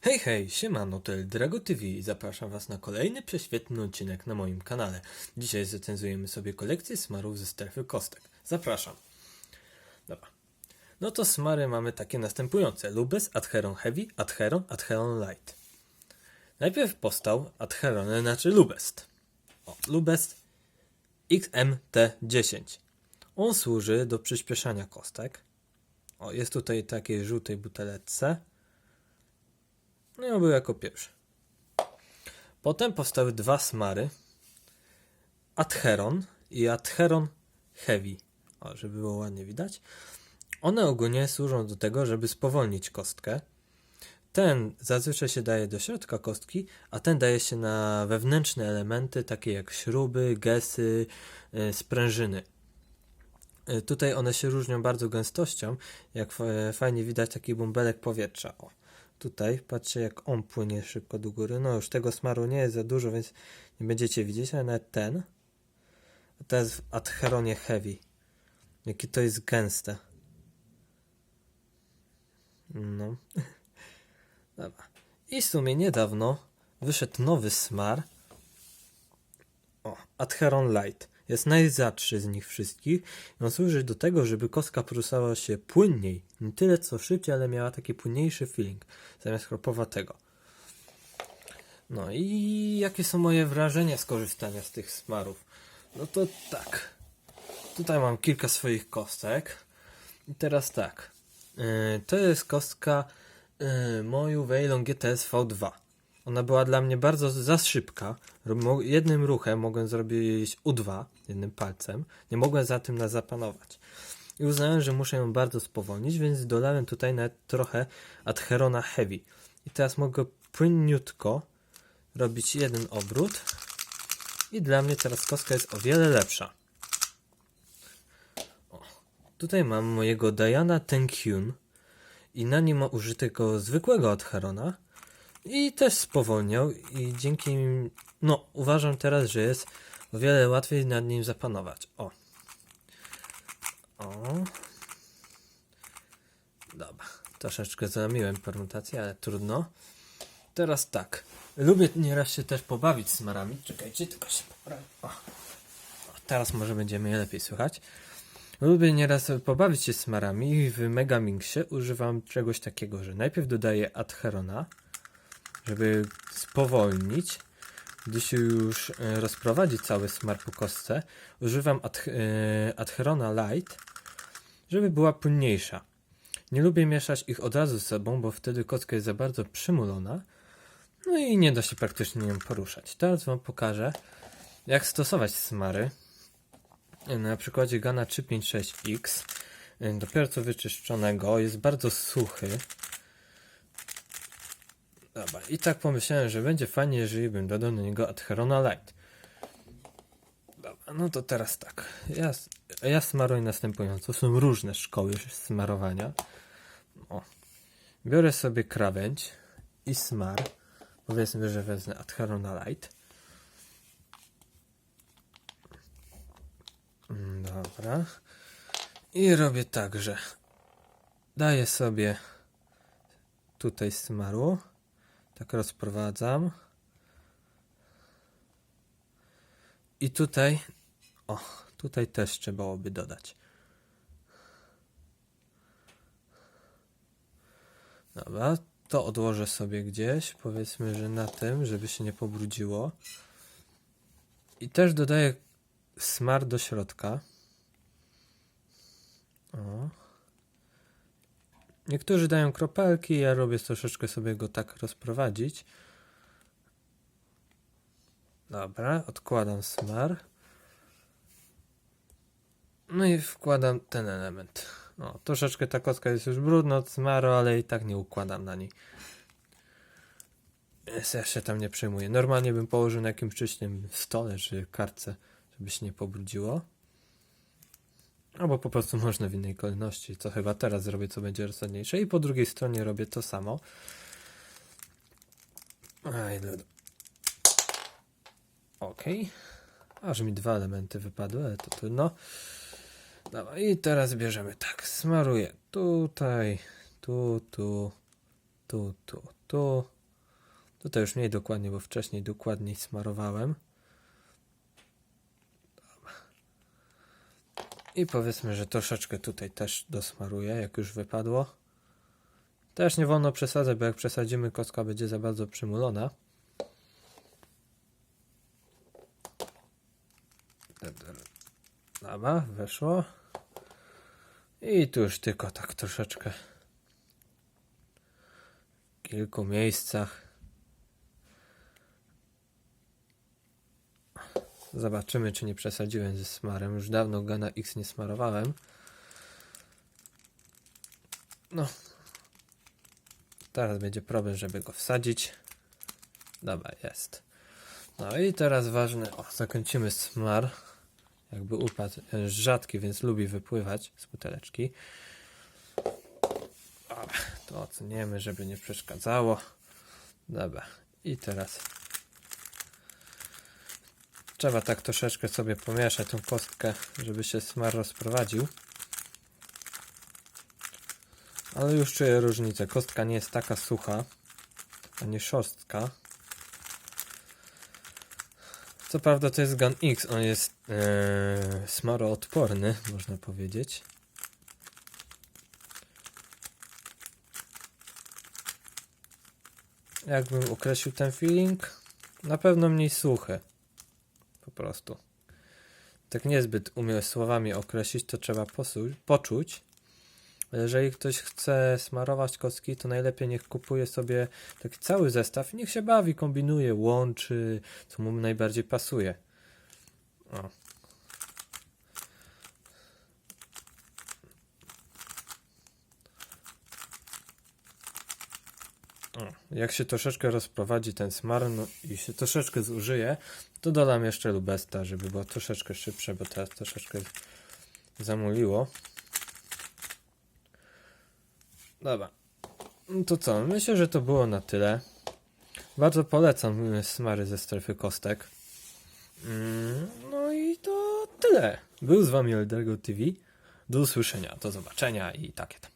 Hej, hej, siemano, to Drago TV i zapraszam was na kolejny prześwietny odcinek na moim kanale. Dzisiaj zrecenzujemy sobie kolekcję smarów ze strefy kostek. Zapraszam. Dobra. No to smary mamy takie następujące. Lubes, Adheron Heavy, Adheron, Adheron Light. Najpierw powstał Adheron, znaczy Lubest. O, Lubest XMT10. On służy do przyspieszania kostek. O, jest tutaj takiej żółtej buteleczce. No i on był jako pierwszy. Potem powstały dwa smary. Adheron i Adheron Heavy. O, żeby było ładnie widać. One ogólnie służą do tego, żeby spowolnić kostkę. Ten zazwyczaj się daje do środka kostki, a ten daje się na wewnętrzne elementy, takie jak śruby, gesy, y, sprężyny. Y, Tutaj one się różnią bardzo gęstością, jak fa- fajnie widać taki bąbelek powietrza. O. Tutaj patrzcie jak on płynie szybko do góry. No już tego smaru nie jest za dużo, więc nie będziecie widzieć, ale nawet ten. A jest w Adheronie Heavy. Jakie to jest gęste. No. Dobra. I w sumie niedawno wyszedł nowy smar. O, Adheron Light. Jest najrzadszy z nich wszystkich. On służy do tego, żeby kostka poruszała się płynniej. Nie tyle co szybciej, ale miała taki płynniejszy feeling zamiast chropowatego. No i jakie są moje wrażenia z korzystania z tych smarów? No to tak. Tutaj mam kilka swoich kostek. I teraz tak. Yy, to jest kostka yy, moją Weilon GTS V2. Ona była dla mnie bardzo za szybka. Jednym ruchem mogłem zrobić U2, jednym palcem. Nie mogłem za tym na zapanować. I uznałem, że muszę ją bardzo spowolnić, więc dolałem tutaj nawet trochę Adherona Heavy. I teraz mogę płynniutko robić jeden obrót. I dla mnie teraz kostka jest o wiele lepsza. O, tutaj mam mojego Diana Tenkyun i na nim ma użytego zwykłego Adherona i też spowolniał i dzięki no uważam teraz, że jest o wiele łatwiej nad nim zapanować. O. O. Dobra, troszeczkę zamiłem permutację, ale trudno. Teraz tak. Lubię nieraz się też pobawić z marami. Czekajcie, tylko się poprawię. O. O, teraz może będziemy je lepiej słychać. Lubię nieraz pobawić się z marami i w Megamixie używam czegoś takiego, że najpierw dodaję Adherona, żeby spowolnić. Gdy się już e, rozprowadzi cały smar po kostce, używam adh- Adherona Light, żeby była płynniejsza. Nie lubię mieszać ich od razu z sobą, bo wtedy kostka jest za bardzo przymulona, no i nie da się praktycznie nią poruszać. Teraz Wam pokażę, jak stosować smary. Na przykładzie Gana 356X, e, dopiero co wyczyszczonego, jest bardzo suchy. Dobra, i tak pomyślałem, że będzie fajnie, jeżeli bym dodał do niego Adherona Light. Dobra, no to teraz tak. Ja, ja smaruję następująco. Są różne szkoły smarowania. O. Biorę sobie krawędź i smar. Powiedzmy, że wezmę Adherona Light. Mm, Dobra. I robię tak, że daję sobie tutaj smaru. Tak rozprowadzam. I tutaj, o, tutaj też trzeba byłoby dodać. Dobra, to odłożę sobie gdzieś, powiedzmy, że na tym, żeby się nie pobrudziło. I też dodaję smar do środka. O. Niektórzy dają kropelki, ja robię troszeczkę sobie go tak rozprowadzić. Dobra, odkładam smar. No i wkładam ten element. O, troszeczkę ta kostka jest już brudna od smaru, ale i tak nie układam na niej. Ja się tam nie przejmuję. Normalnie bym położył na jakimś czyśnym stole czy kartce, żeby się nie pobrudziło. Albo po prostu można w innej kolejności, co chyba teraz zrobię, co będzie rozsądniejsze. I po drugiej stronie robię to samo. Okej. Aż mi dwa elementy wypadły, ale to trudno. Dobra, i teraz bierzemy tak. Smaruję tutaj, tu, tu Tu, tu, tu. Tutaj już mniej dokładnie, bo wcześniej dokładniej smarowałem. I powiedzmy, że troszeczkę tutaj też dosmaruję, jak już wypadło. Też nie wolno przesadzać, bo jak przesadzimy, kostka będzie za bardzo przymulona. Dobra, weszło. I tu już tylko tak troszeczkę w kilku miejscach. Zobaczymy, czy nie przesadziłem ze smarem. Już dawno Gana X nie smarowałem. No. Teraz będzie problem, żeby go wsadzić. Dobra, jest. No i teraz ważne. O, zakończymy smar. Jakby upadł. Jest rzadki, więc lubi wypływać z buteleczki. Dobra, to oceniemy, żeby nie przeszkadzało. Dobra. I teraz trzeba tak troszeczkę sobie pomieszać tą kostkę, żeby się smar rozprowadził. Ale już czuję różnicę. Kostka nie jest taka sucha, a nie szorstka. Co prawda to jest Gun X, on jest ee, smaroodporny, można powiedzieć. Jakbym określił ten feeling? Na pewno mniej suchy. Prostu. Tak niezbyt umiem słowami określić, to trzeba poczuć. Jeżeli ktoś chce smarować kostki, to najlepiej niech kupuje sobie taki cały zestaw i niech się bawi, kombinuje, łączy, co mu najbardziej pasuje. O. Jak się troszeczkę rozprowadzi ten smar no i się troszeczkę zużyje, to dodam jeszcze lubesta, żeby było troszeczkę szybsze, bo teraz troszeczkę zamuliło. Dobra. No To co? Myślę, że to było na tyle. Bardzo polecam smary ze strefy kostek. Mm, No i to tyle. Był z wami Eldergo TV. Do usłyszenia, do zobaczenia i takie tam.